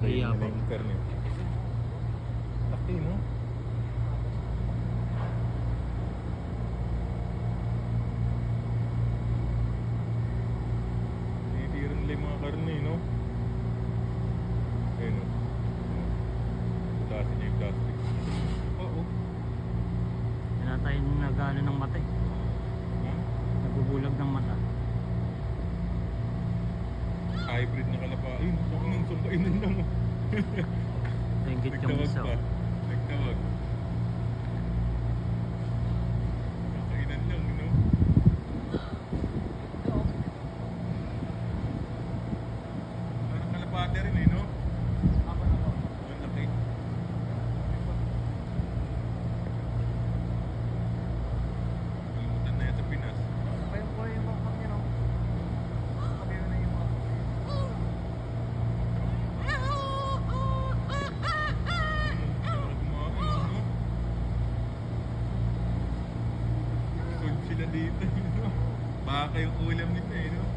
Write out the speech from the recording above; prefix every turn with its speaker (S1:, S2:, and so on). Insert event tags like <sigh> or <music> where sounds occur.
S1: Pa.
S2: yung internet. Laki, no? Tinitira nila yung mga karne, no? Ayun, no? Putasin niya yung plastic. Oo.
S1: Wala tayong nag-ano ng mata eh. Nagubulag ng mata.
S2: Hybrid na kalapa. Ayun, ako nang sangkainan lang. <laughs>
S1: Ringgit yung
S2: Nagtawag
S1: isa.
S2: pa. Nagtawag. Kakainan lang, no? Parang kalapate rin eh, no? Sila dito? Baka yung ulam nila eh?